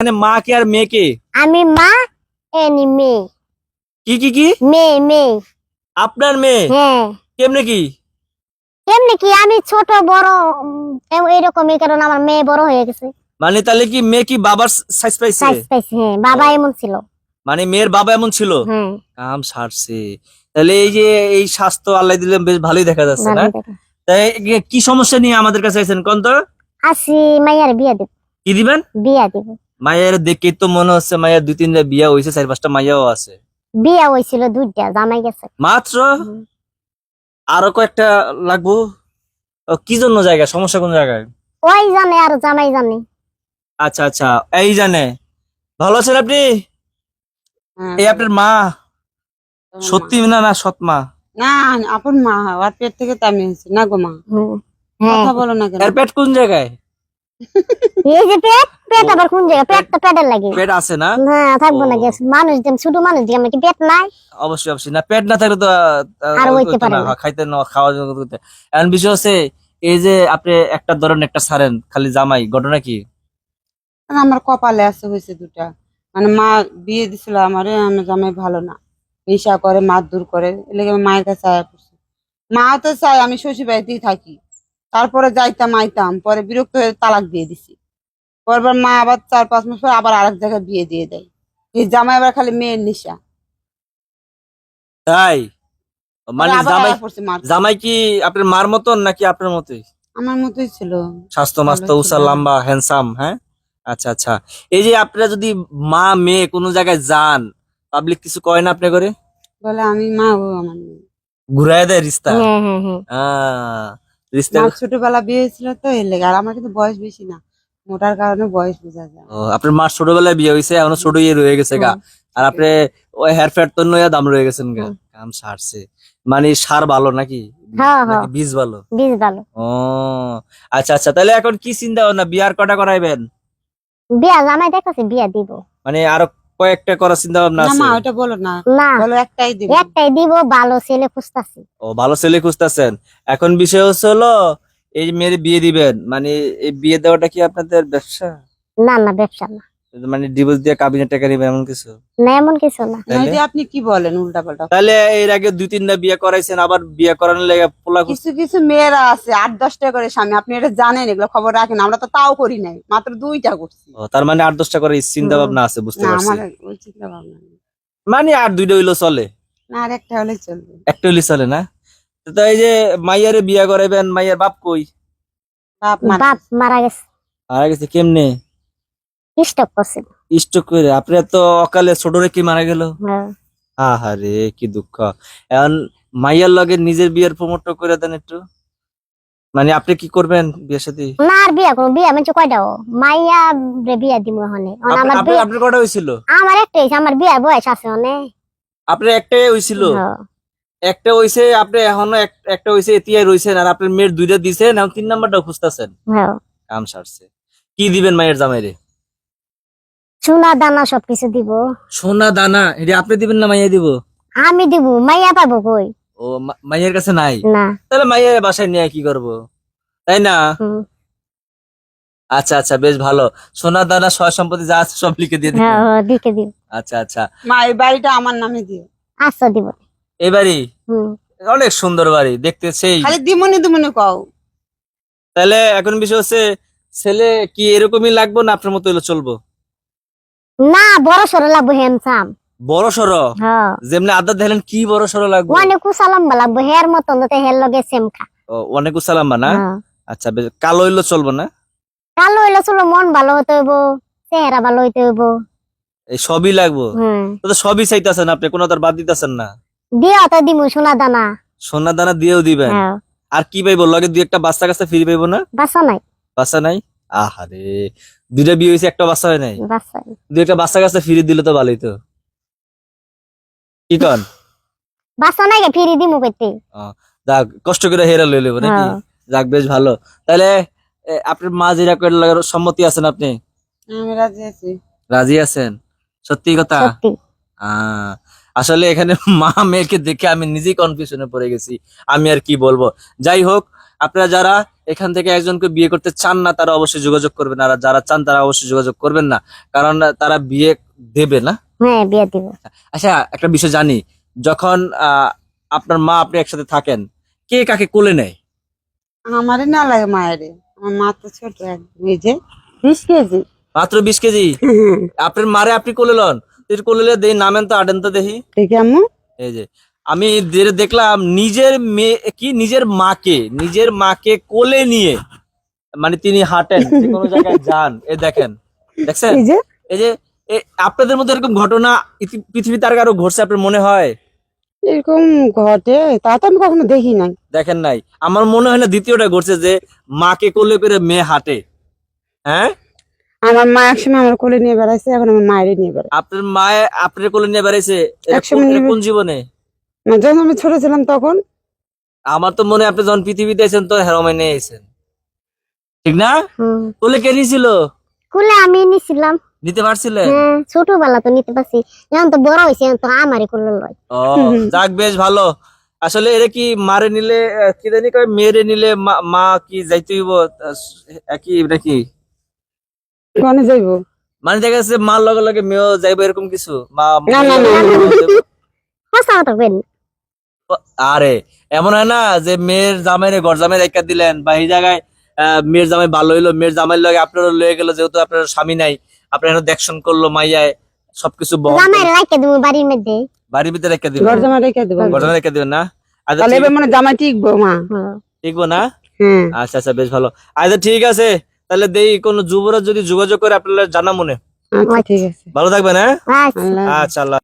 এখানে মা কে আর মেয়ে কে? আমি মা এনি মেয়ে। কি কি কি? মেয়ে মেয়ে। আপনার মেয়ে? হ্যাঁ। কেমনে কি? কেমনি কি? আমি ছোট বড় এরকমই কারণ আমার মেয়ে বড় হয়ে গেছে। মানে তাহলে কি মেয়ে কি বাবার সাইজ পাইছে? সাইজ পাইছে হ্যাঁ বাবা এমন ছিল। মানে মেয়ের বাবা এমন ছিল? হ্যাঁ। কাম সারছে। তাহলে এই যে এই স্বাস্থ্য আল্লাহ দিলে বেশ ভালোই দেখা যাচ্ছে না? তাই কি- কি সমস্যা নিয়ে আমাদের কাছে আছেন? কোন তো আসি মাইয়ার বিয়া দিব। কি দিবেন? বিয়া দিব। মায়ের দেখে তো মনে হচ্ছে মায়ের দুই তিনটা বিয়া হয়েছে চার পাঁচটা মাইয়াও আছে। বিয়া হয়েছিল দুইটা জামাই গেছে। মাত্র। আরও কয়েকটা লাগবো। কি জন্য জায়গা? সমস্যা কোন জায়গায়? ওই জানে আর জামাই জানে। আচ্ছা আচ্ছা এই জানে। ভালো আছেন আপনি? হ্যাঁ, এই আপনার মা? সত্যি না না সৎ মা। না আপন মা ওর পেট থেকে তো আমি না গো মা। হ্যাঁ। কথা বলো না কেন? এর পেট কোন জায়গায়? এই যে পেট পেট আবার কোন জায়গা পেট তো পেটের লাগে। পেট আছে না? না থাকব না গ্যাস মানুষ যেমন ছোট মানুষ যেমন কি পেট নাই? অবশ্যই অবশ্যই। না পেট না থাকলে তো আর হইতে পারে না, না। খাইতে না খাওয়া দাওয়া করতে। এখন বিষয় হচ্ছে এই যে আপনি একটা ধরেন একটা ছাড়েন খালি জামাই ঘটনা কি? আমার কপালে আছে হয়েছে দুটা। মানে মা বিয়ে দিছিল আমারে আমার জামাই ভালো না। নেশা করে মার দূর করে এলাকা মায়ের কাছে আয়া পড়ছে। মা তো চাই আমি শ্বশুর বাড়িতেই থাকি। তারপরে যাইতাম আইতাম পরে বিরক্ত হয়ে তালাক দিয়ে দিছি। পরবার মা আবার চার পাঁচ মাস পর আবার আরেক জায়গায় বিয়ে দিয়ে দেয়। এই জামাই আবার খালি মেয়ের নিশা। তাই? মানে জামাই জামাই কি আপনার মার মতন নাকি আপনার মতোই? আমার মতোই ছিল। স্বাস্থ্য মাস্ত উষা লম্বা হ্যান্ডসাম হ্যাঁ? আচ্ছা আচ্ছা। এই যে আপনারা যদি মা মেয়ে কোনো জায়গায় যান পাবলিক কিছু কয় না আপনি করে? বলে আমি মা ও আমার। ঘুরাই দেয় রিস্তা? হ্যাঁ ছোটবেলা বিয়ে হয়েছিল তো এর লেগে। আর আমার কিন্তু বয়স বেশি না। মোটার কারণে বয়স বোঝা যায়। ও, আপনার মার ছোটবেলায় বিয়ে হয়েছে এখনও ইয়ে রয়ে গেছে গা। আর আপনি ওই হেয়ার ফ্যাট তো নয়া দাম রয়ে গেছেন গা। কাম সারছে। মানে সার ভালো নাকি? হ্যাঁ হ্যাঁ। বীজ ভালো? বীজ ভালো। ও আচ্ছা আচ্ছা। তাহলে এখন কি চিন্তা ভাবনা? বিয়ার কটা করাইবেন? বিয়া জামাই বিয়া দিব। মানে আরও কয়েকটা করার চিন্তা ভাবনা না আছে? না ওটা বলো না। না। বলো একটাই দিব। একটাই দিব ভালো ছেলে খুঁজতাছি। ও ভালো ছেলে খুঁজতেছেন। এখন বিষয় হচ্ছে হলো এই মেয়ের বিয়ে দিবেন। মানে এই বিয়ে দেওয়াটা কি আপনাদের ব্যবসা? না না ব্যবসা না। মানে ডিভোর্স দিয়ে কাবিনের টাকা নিবেন এমন কিছু? না এমন কিছু না। তাহলে? আপনি কি বলেন উল্টা পাল্টা তাহলে এর আগে দুই তিনটা বিয়ে করাইছেন আবার বিয়ে করানোর লেগে পোলা কিছু কিছু মেয়েরা আছে আট দশটা করে স্বামী আপনি এটা জানেন এগুলো খবর রাখেন আমরা তো তাও করি নাই মাত্র দুইটা করছি। ও, তার মানে আট দশটা করে চিন্তা ভাবনা আছে বুঝতে না পারছি। আমার ওই চিন্তা ভাবনা নেই। মানে আর দুইটা হইল চলে? না আর একটা হলে চলবে। একটা হইলে চলে না? তো এই যে মাইয়ারে বিয়ে করাইবেন মাইয়ার বাপ কই? বাপ মারা গেছে। মারা গেছে কেমনে? স্টক করছিল স্ট্রোক করে আপনার তো অকালে ছোট রেখে মারা গেল? হ্যাঁ। আহারে কি দুঃখ। এখন মাইয়ার লগে নিজের বিয়ের প্রমোট করে দেন একটু। মানে আপনি কি করবেন বিয়ের সাথে? না আর বিয়া করব। বিয়া মানে কয়টা মাইয়া রে বিয়া দিব ওখানে আমার বিয়া আপনার কটা হয়েছিল আমার একটাই আমার বিয়ার বয়স আছে আপনার একটাই হয়েছিল হ্যাঁ। একটা হইছে আপনি এখনও এক- একটা হইছে এতিয়াই রইছেন আর আপনার মেয়ের দুইটা দিছেন এখন তিন নাম্বারটা খুঁজতেছেন। হ্যাঁ। কাম সারছে। কি দিবেন মায়ের জামাইরে? সোনা দানা সবকিছু দিব। সোনা দানা? এটা আপনি দিবেন না মাইয়া দিব? আমি দিব মাইয়া পাবো কই? ও মাইয়ের কাছে নাই? না। তাহলে মাইয়ের বাসায় নিয়ে কি করব? তাই না? আচ্ছা আচ্ছা বেশ ভালো। সোনা দানা সয় সম্পত্তি যা আছে সব লিখে দিয়ে হ্যাঁ দিবেন। হ্যাঁ, দিকে দিব আচ্ছা আচ্ছা। মা এই বাড়িটা আমার নামে দিও। আচ্ছা দিব। এই বাড়ি? হুম। অনেক সুন্দর বাড়ি দেখতে সেই। খালি দিমনি দিমনি কও। তাহলে এখন বিষয় হচ্ছে ছেলে কি এরকমই লাগবো না আপনার মতো হলে চলবো? না বড় সড়ো লাগবো হ্যান্ডসাম বড় হ্যাঁ যেমনি আদার দেখলেন কি বড় সড়ো লাগবে? অনেক উঁচা লম্বা লাগবো হের মতন যাতে হের লগে সেমকা ও, অনেক উসালাম্বা না। আচ্ছা কালো হইল চলবো না? কালো হইলে চলো মন ভালো হতে হইব চেহারা ভালো হইতে হইব। এই সবই লাগবো? তো তো সবই চাইতেছেন আপনি কোনো তার বাদ দিতেছেন না? দিয়া তো দিমু সোনা দানা। সোনা দানা দিয়েও দিবেন? আর কি পাইবো? লগে দুই একটা বাচ্চা কাছে ফিরে পাইবো না? বাসা নাই। বাচ্চা নাই? আহারে দুইটা বিয়ে হয়েছে একটা বাচ্চা হয় নাই? দুই একটা বাচ্চা কাছে ফিরে দিলে তো ভালোই তো। কি কন? বাসা নাই ফিরি দিমু কইতে। যাক কষ্ট করে হেরা লই লেবো নাকি? হ্যাঁ। যাক বেশ ভালো। তাহলে আপনার মা যেটা করে লাগার সম্মতি আছেন আপনি? আমি রাজি আছি। রাজি আছেন? সত্যি কথা? আহ, আসলে এখানে মা মেয়েকে দেখে আমি নিজেই কনফিউশনে পড়ে গেছি। আমি আর কি বলব? যাই হোক আপনারা যারা এখান থেকে একজনকে বিয়ে করতে চান না তারা অবশ্যই যোগাযোগ করবেন। আর যারা চান তারা অবশ্যই যোগাযোগ করবেন না। কারণ তারা বিয়ে দেবে না। হ্যাঁ বিয়ে দিব। আচ্ছা একটা বিষয় জানি। যখন আপনার মা আপনি একসাথে থাকেন কে কাকে কোলে নেয়? আমারই না লাগে মায়ের। আমার মা তো ছোট একদম এই যে বিশ কেজি। মাত্র বিশ কেজি? আপনার মারে আপনি কোলে লন। তুই কোলে দেই নামেন তো আডেন তো দেখি দেখি আম্মু। এই যে আমি দেখলাম নিজের মেয়ে কি? নিজের মাকে নিজের মাকে কোলে নিয়ে মানে তিনি হাঁটেন যে কোনো জায়গায় যান এ দেখেন দেখছেন? এই যে? আপনাদের মধ্যে এরকম ঘটনা পৃথিবীতে আর কারও ঘটছে আপনার মনে হয়? এরকম ঘটে তা তো আমি কখনো দেখি নাই। দেখেন নাই। আমার মনে হয় না দ্বিতীয়টা ঘটছে যে মাকে কোলে করে মেয়ে হাঁটে। হ্যাঁ? আমার মা একসময় আমার কোলে নিয়ে বেড়াইছে এখন আমার মায়েরই নিয়ে বেড়ায় আপনার মায়ে আপনার কোলে নিয়ে বেড়াইছে? কোন- জীবনে? যখন আমি ছোট ছিলাম তখন? আমার তো মনে আপনি যখন পৃথিবীতে এসেছেন তো হেরোমাই নিয়ে এসেছেন ঠিক না? কোলে কে নিয়েছিল কুলে আমি নিছিলাম। নিতে পারছিলেন হ্যাঁ ছোটবেলা তো নিতে পারছি। এখন তো বড় এখন তো আমারই কুলে লয়। ও যাক বেশ ভালো। আসলে এরা কি মারে নিলে কি জানি কয় মেরে নিলে মা- মা কি যাইতে হইব? কি নাকি? কনে যাইবো। মানে দেখা যাচ্ছে মার লগে লগে মেয়েও যাইবো এরকম কিছু? মা না, না, না, কথা আরে এমন হয় না যে মেয়ের জামাইরে ঘর জামাই রেখা দিলেন বা এই জায়গায় মেয়ের জামাই ভালো হইল মেয়ের জামাইয়ের লগে আপনারও লয়ে গেল যেহেতু আপনার স্বামী নাই আপনার দেখশন করল মাইয়ায় সবকিছু জামাই বাড়ির মধ্যে। বাড়ির ভিতরে রেখে দিবেন ঘর রেখে জামাই রেখে দিবেন না? আচ্ছা তাহলে মানে জামাই টিকবো মা। হ্যাঁ। না? হ্যাঁ। আচ্ছা আচ্ছা বেশ ভালো। আচ্ছা ঠিক আছে। তাহলে দেই কোন যুবরাজ যদি যোগাযোগ করে আপনারা জানা মনে। আচ্ছা ঠিক আছে। ভালো থাকবেন হ্যাঁ? আচ্ছা। আচ্ছা আল্লাহ